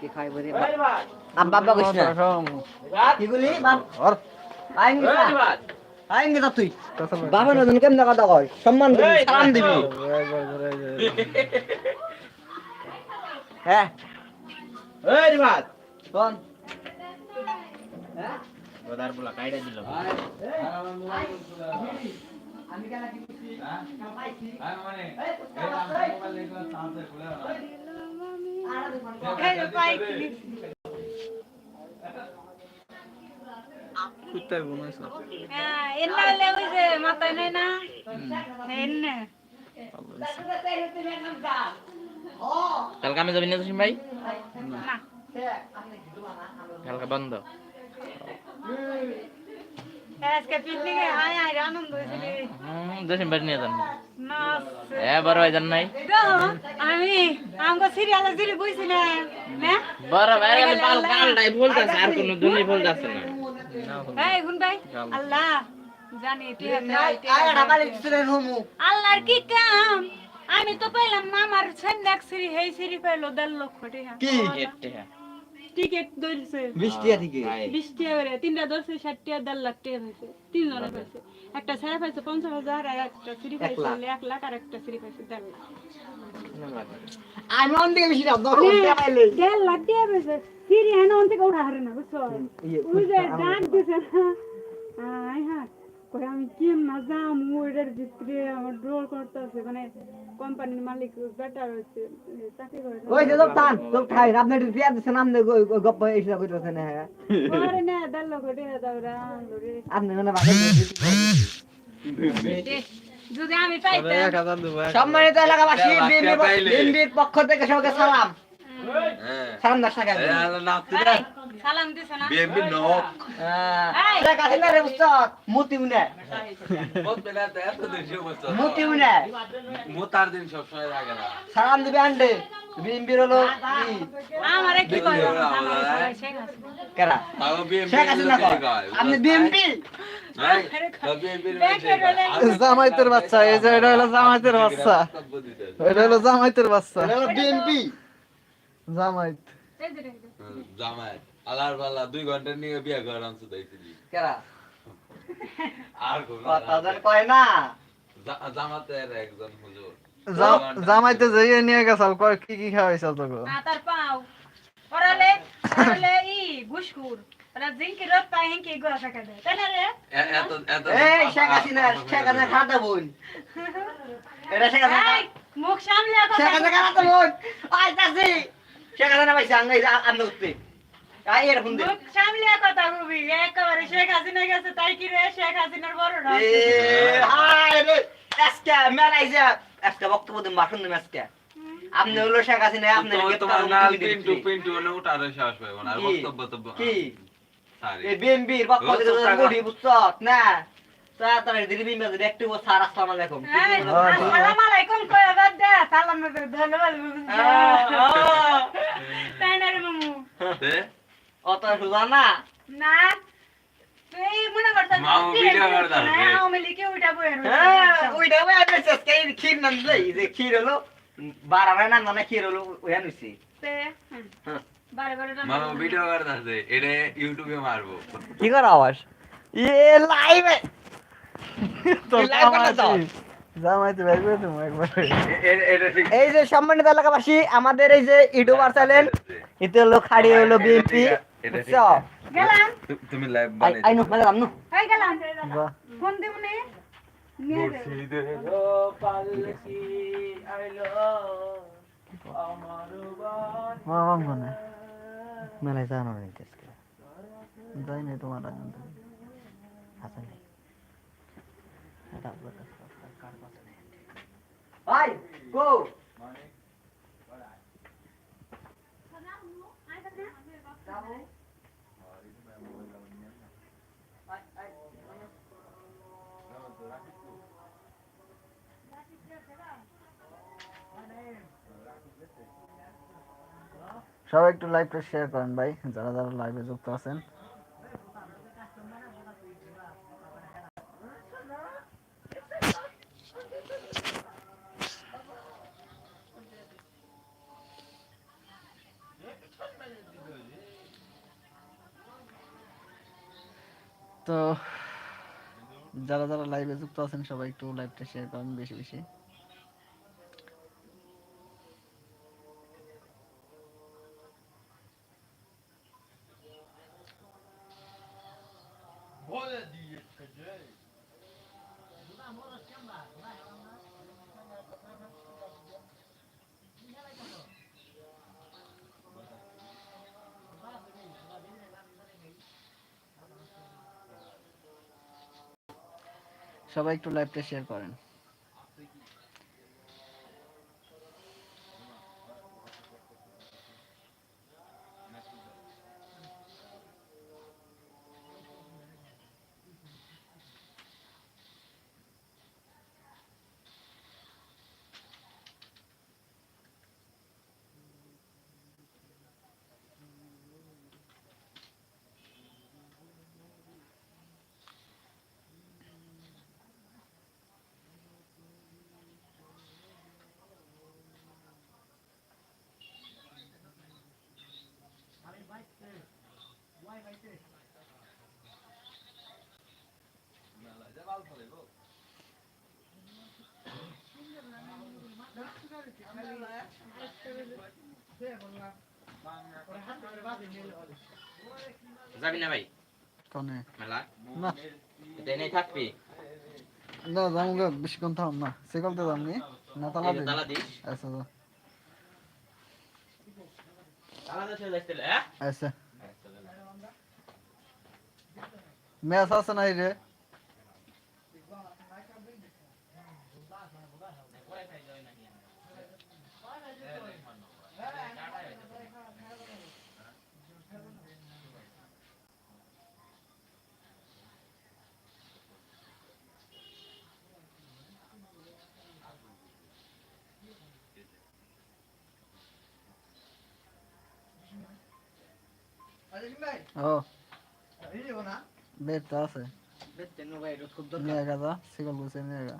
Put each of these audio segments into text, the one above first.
কি খাই বলি আব্বা আব্বা কইছ না কি বলি এই বাবা নতুন কেমন কথা কয় সম্মান দিবি এই, সালাম দিবি একবার ধরে যে হ্যাঁ এই দিবাত কোন ওদার বলা কাইডা দিল আমি কেন কি করছি কুত্তায় বনাইছ হ্যাঁ, এন্না হলে ওই যে মাথায় নেই না এন্না কালকে আমি যাবি না জসিম ভাই? কালকে বন্ধ। আজকে পিকনিকে আয় আয় আনন্দ হয়েছিল হুম, জসিম ভাই নিয়ে যান। বড় ভাই নাই। আমি সিরিয়ালে না বড় ভাই গেলে পাল পালটাই বলতাছে আর কোনো দুনি বলতাছে না। এই গুন ভাই আল্লাহ জানি তুই আয় ঢাকালে দিছিলেন হুমু। আল্লাহর কি কাম? আমি তো পাইলাম না আমার সন্ধ্যাক সিরি হেই সিরি পাইলো দেড় লক্ষ টাকা। কি? টিকিট ধরছে। বৃষ্টিয়া থেকে বিশ টাকা করে তিনটা ধরছে ষাট টাকা দেড় লাখ টাকা হয়েছে তিনজনে পাইছে একটা ছেলে পাইছে পঞ্চাশ হাজার আর একটা সিঁড়ি পাইছে লাখ। এক লাখ আর একটা সিঁড়ি পাইছে দেড় লাখ। আমি অন থেকে বেশি টাকা পাইলে দেড় লাখ টাকা পাইছে। সিঁড়ি হেন অন থেকে উঠা হারে না বুঝছ? ইয়ে, ওই যে ডাক দিছে আয় হ্যাঁ কই আমি কি না যাম ওইটার ভিতরে আমার ড্রোল করতেছে। মানে কোম্পানির মালিক বেটার হচ্ছে চাকরি করে ওই যে লোক টান লোক খাই আপনি একটু পেঁয়াজ দিচ্ছেন আপনি গপ্প এসে করতেছেন হ্যাঁ। পরে না দেড় লক্ষ টাকা দাও রে আপনি মানে বাকি যদি আমি পাইতাম। সম্মানিত এলাকাবাসী বিএনপির পক্ষ থেকে সবাইকে সালাম। সালাম দাস না কেন সালাম দিছে না? এই, শেখ হাসিনা রে উস্তাদ মুতি উনে মুতি উনে সালাম দিবে আন্ডে। বিএনপির হলো কি আমারে কি কয়? শেখ হাসিনা কেরা? শেখ হাসিনা কয়। আপনি বিএনপি জামাইতের বাচ্চা এই যে এটা হলো জামাইতের বাচ্চা। এটা হলো জামাইতের বাচ্চা। বিএনপি। যে রে, আলার বালা দুই ঘণ্টা নিয়ে বিয়ে করে আনছো দেখছিলি কেরা? আর কোন কথা কয় না। জামাতের একজন হুজুর। জামাইতে যাইয়ে নিয়ে গেছাল কয় কি কি খাওয়াইছাল তোকে? না তার পাও। ওরালে ওরালে ই ঘুষখুর ওরা জিঙ্কি রোদ পায় হিঙ্কি গোয়া টাকা দেয়। তাই না রে? এ- এত এত এই শেখ হাসিনা শেখ হাসিনা খাতা বোন। এটা শেখ হাসিনা এই, মুখ সামলে শেখ হাসিনা পাইছে আঙ্গাই আমি উঠতে আই এরকম দে। সামলে কথা কবি একেবারে শেখ হাসিনা গেছে তাই কি রে শেখ হাসিনার বড় না? এ হাই রে আজকে মেলাইছে আজকে বক্তব্য দিন ভাষণ দিন আজকে। আপনি হলো শেখ হাসিনা আপনি তোমার নাল পিন্টু পিন্টু মানে উঠার সাহস পাইব না। বক্তব্য তো কি? এই বিএনপির পক্ষ থেকে ও, বুঝছ? না। তাড়াতাড়ি দিদি বিএনপি একটু সার আসসালামু আলাইকুম। আসসালামু আলাইকুম কয় বাদ দে। সালাম ধন্যবাদ তাই অত সুজা না? না মনে হ্যাঁ ওইটা ওই আমি আজকে এই ক্ষীর নাম দেই যে ক্ষীর হলো বারাবার না মানে হলো হ্যাঁ। বারে বারে না মামা ভিডিও করতেছে এটা ইউটিউবে মারবো। কি করো আওয়াজ? এ লাইভে তোর লাইভ করতে এই যে সম্মানিত এলাকাবাসী আমাদের এই যে ইউটিউবার চ্যানেল এতে হলো খাড়ি হলো বিএনপি তুমি লাইভ বানাই আই নো মানে রামনু এই গেলাম। ফোন দিব নে। নিয়ে যাও। মামা মনে মেলায় জানো যাই নাই। তোমার হাসান ভাই গো সবাই একটু লাইভটা শেয়ার করেন ভাই যারা যারা লাইভে যুক্ত আছেন। তো যারা যারা লাইভে যুক্ত আছেন সবাই একটু লাইভটা শেয়ার করেন বেশি বেশি। সবাই একটু লাইভটা শেয়ার করেন। যাবি না ভাই। কনে। মেলা। না। এটাই থাকবি? না যাব গা, বেশিক্ষণ থাম না। সেকলতে যাম নি। না তালা এই তালা দিস। আচ্ছা যা। তালা দিয়ে চলে আসতে হ্যাঁ? আচ্ছা। ম্যাচ আছে নাই রে? ও বেড তো আছে নিয়ে গা যা সেকল বসে নিয়ে গা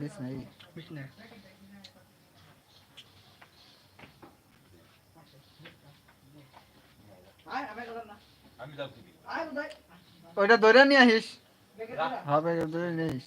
বিছ নাই আমি যাও কি ওইটা ধরে নিয়ে আহিস হবে ধরে নিয়ে আহিস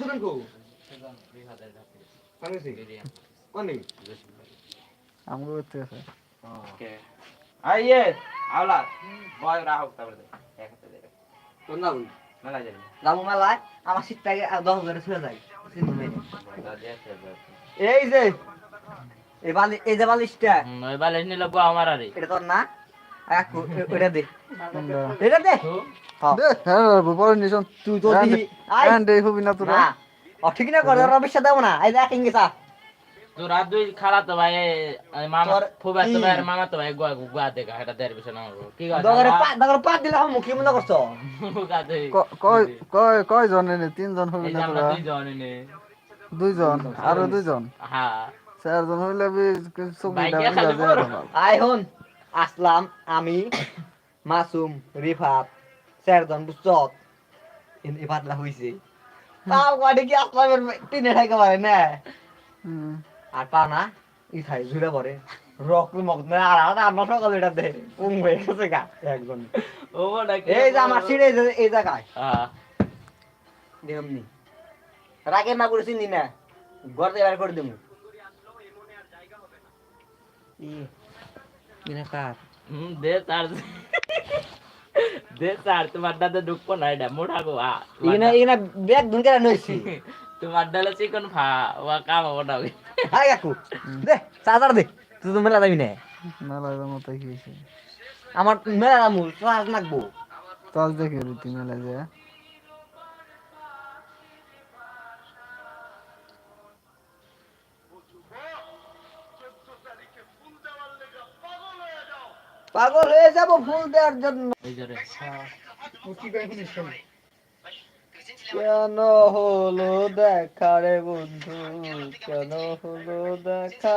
সুদন কো? আ সুদন কো কোন গেছি। আমগো করতে আছে আইয়ে আওলা। বয় রাহ তারপরে এক হাতে দে। কোন যাব মেলা যাবি। যাব মেলায় আমার শীতটাকে দশ হাজারে ছুঁয়ে যায়। এই যে এই বালি এই যে বালিশটা। ওই বালিশ নিলে গো আমার আরে। এটা তোর না? ওটা দে এটা দে হ্যাঁ তুই তো হ্যাঁ হবি না তোরা ঠিক না করে রবি সাথে না এই দেখ ইংগেসা রাত দুই খালা তো ভাই মামা ফুবা তো ভাই মামা তো ভাই গোয়া গোয়া দেখা এটা দেড় বিষয় না কি কথা দগরে পা দগরে পা দিলে আমার মুখে মনে করছ গা দে ক- কয় কয় কয় জন হবি না দুইজন নে দুইজন আরও দুইজন হ্যাঁ চারজন হইলে বি। না। আই হন আসলাম আমি মাসুম রিফাত। চারজন বুঝছত এই পাতলা হইছে। তাও গাড়ি কি আসলামের টিনে ঠাইকে পারে না? আর পা না ই ঝুলে পরে রক্ত না আর আর আমরা সকালে এটা দে। উম হয়ে গেছে গা। একজন ও এই যে আমার সিঁড়ে এই জায়গায়। হ্যাঁ। দেমনি রাগের মা করে চিনি না? ঘর বের করে দেবো কার? হুম দে তার। দে তার তোমার দাদা ঢুকবো না এটা মোটা গো আ ইনা ইনা ব্যাগ ধুন করে নইছি তোমার ডালে চিকন ফা ওয়া কাম ওটা হাই কাকু দে চার্জার দে তুই তো মেলা যাবি না। মেলার মতো কি হয়েছে। আমার মেলা যাব চার্জ নাকবো। তাজ দেখে রীতি মেলা যায়। পাগল হয়ে যাব ফুল দেওয়ার জন্য। কেন হলো দেখা রে বন্ধু? কেন হলো দেখা?